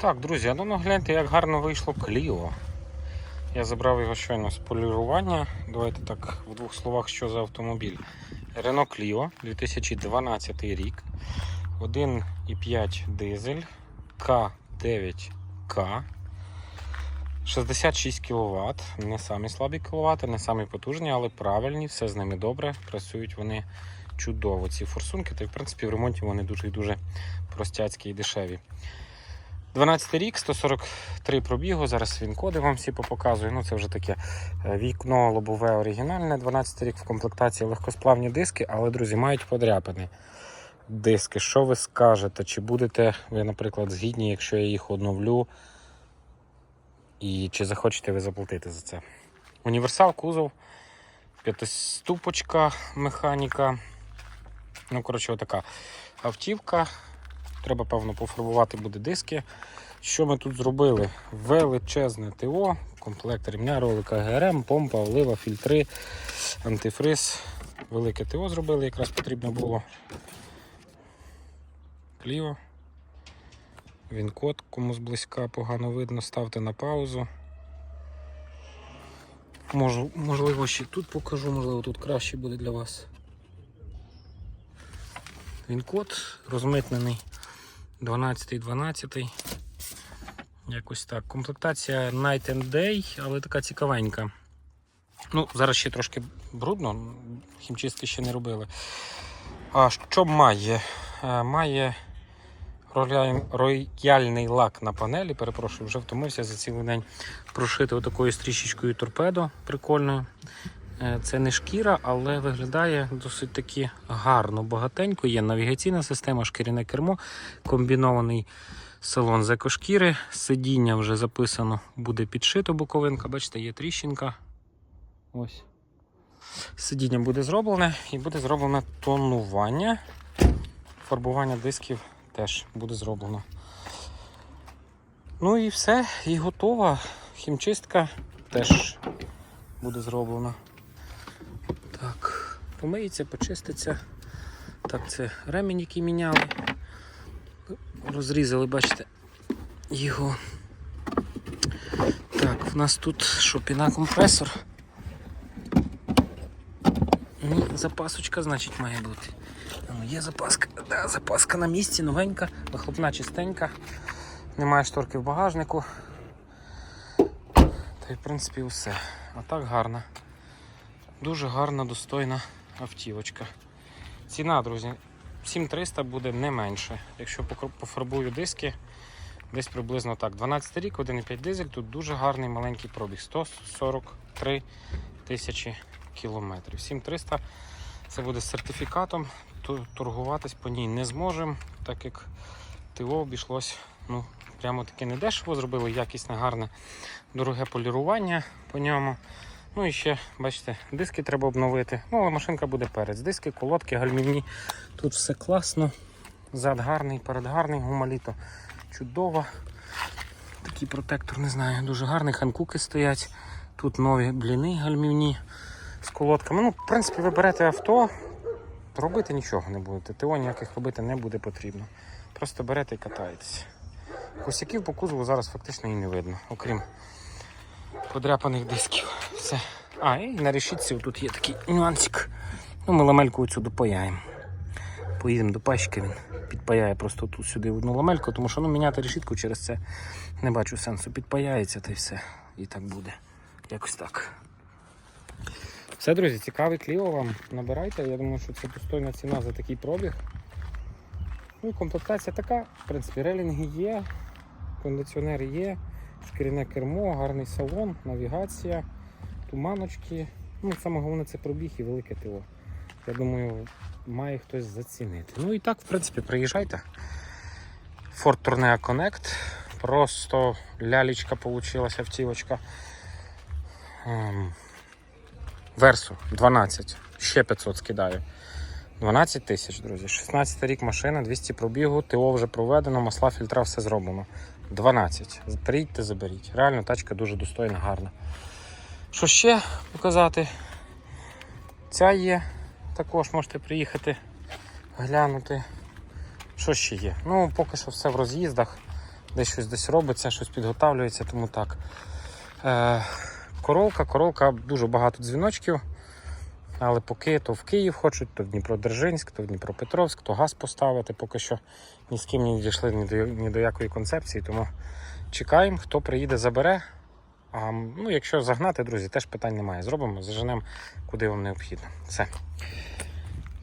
Так, друзі, а ну гляньте, як гарно вийшло Кліо. Я забрав його щойно з полірування. Давайте так в двох словах, що за автомобіль. Renault Clio 2012 рік. 1,5 дизель К9К. 66 кВт. Не самі слабі кВт, не самі потужні, але правильні, все з ними добре. Працюють вони чудово. Ці форсунки, та й в принципі в ремонті вони дуже і дуже простяцькі і дешеві. 12 рік, 143 пробігу. Зараз він коди вам всі попоказую. Ну, це вже таке е, вікно лобове оригінальне. 12 рік в комплектації легкосплавні диски, але, друзі, мають подряпини. Диски, що ви скажете? Чи будете ви, наприклад, згідні, якщо я їх оновлю? І чи захочете ви заплатити за це? Універсал, кузов, п'ятиступочка механіка. Ну, коротше, отака автівка. Треба, певно, пофарбувати буде диски. Що ми тут зробили? Величезне ТО, комплект ремня, ролика ГРМ, помпа, олива, фільтри, антифриз. Велике ТО зробили, якраз потрібно було. Кліво. Він код, кому зблизька погано видно, ставте на паузу. Можливо, ще тут покажу, можливо, тут краще буде для вас. Він код розмитнений 12-12. Якось так. Комплектація Night and Day, але така цікавенька. Ну, зараз ще трошки брудно, хімчистки ще не робили. А що має? Е, Має рояльний лак на панелі. Перепрошую, вже втомився за цілий день прошити отакою стрічечкою торпедо прикольною. Е, Це не шкіра, але виглядає досить таки гарно, багатенько. Є навігаційна система, шкіряне кермо, комбінований салон з екошкіри. Сидіння вже записано, буде підшито боковинка. Бачите, є тріщинка. Ось. Сидіння буде зроблене і буде зроблене тонування. Фарбування дисків теж буде зроблено. Ну і все, і готова. Хімчистка теж буде зроблена. Помиється, почиститься. Так, це ремінь, який міняли. Розрізали, бачите, його. Так, в нас тут що, пінакомпресор. Ні, запасочка, значить, має бути. Ну, є запаска. Да, запаска на місці, новенька, вихлопна чистенька. Немає шторки в багажнику. Та й в принципі все. А так гарно. Дуже гарна, достойна автівочка. Ціна, друзі, 7300 буде не менше. Якщо пофарбую диски, десь приблизно так. 12 рік, 1,5 дизель, тут дуже гарний маленький пробіг. 143 тисячі кілометрів. 7300 це буде з сертифікатом. Торгуватись по ній не зможемо, так як ТО обійшлось ну, прямо таки недешево. Зробили якісне, гарне, дороге полірування по ньому. Ну і ще, бачите, диски треба обновити. Ну, але машинка буде перець. Диски, колодки, гальмівні. Тут все класно. Зад гарний, перед гарний, гумаліто чудово. Такий протектор, не знаю, дуже гарний. Ханкуки стоять. Тут нові бліни гальмівні з колодками. Ну, в принципі, ви берете авто, робити нічого не будете. ТО ніяких робити не буде потрібно. Просто берете і катаєтесь. Косяків по кузову зараз фактично і не видно, окрім подряпаних дисків. Все. А, і на решітці тут є такий нюансик. Ну, ми ламельку оцю допаяємо. Поїдемо до пащика, він підпаяє просто тут сюди одну ламельку, тому що ну, міняти решітку через це не бачу сенсу. Підпаяється та й все. І так буде. Якось так. Все, друзі, цікавий кліво вам. Набирайте. Я думаю, що це достойна ціна за такий пробіг. Ну, і комплектація така, в принципі, релінги є, кондиціонер є, шкіряне кермо, гарний салон, навігація, туманочки. Ну, саме головне це пробіг і велике ТО. Я думаю, має хтось зацінити. Ну і так, в принципі, приїжджайте. Ford Tourneo Connect. Просто лялечка получилась автівочка. Ем, Версу 12. Ще 500 скидаю. 12 тисяч, друзі. 16 рік машина, 200 пробігу, ТО вже проведено, масла, фільтра, все зроблено. 12. Приїдьте, заберіть. Реально тачка дуже достойна, гарна. Що ще показати? Ця є. Також можете приїхати глянути. Що ще є? Ну, поки що все в роз'їздах. десь щось десь робиться, щось підготавлюється, тому так. Е, коровка, коровка, дуже багато дзвіночків. Але поки то в Київ хочуть, то в Дніпродзержинськ, то в Дніпропетровськ, то газ поставити. Поки що ні з ким не дійшли ні до, ні до якої концепції. Тому чекаємо, хто приїде, забере. А ну, якщо загнати, друзі, теж питань немає. Зробимо, заженемо, куди вам необхідно. Все.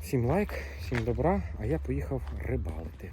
Всім лайк, всім добра, а я поїхав рибалити.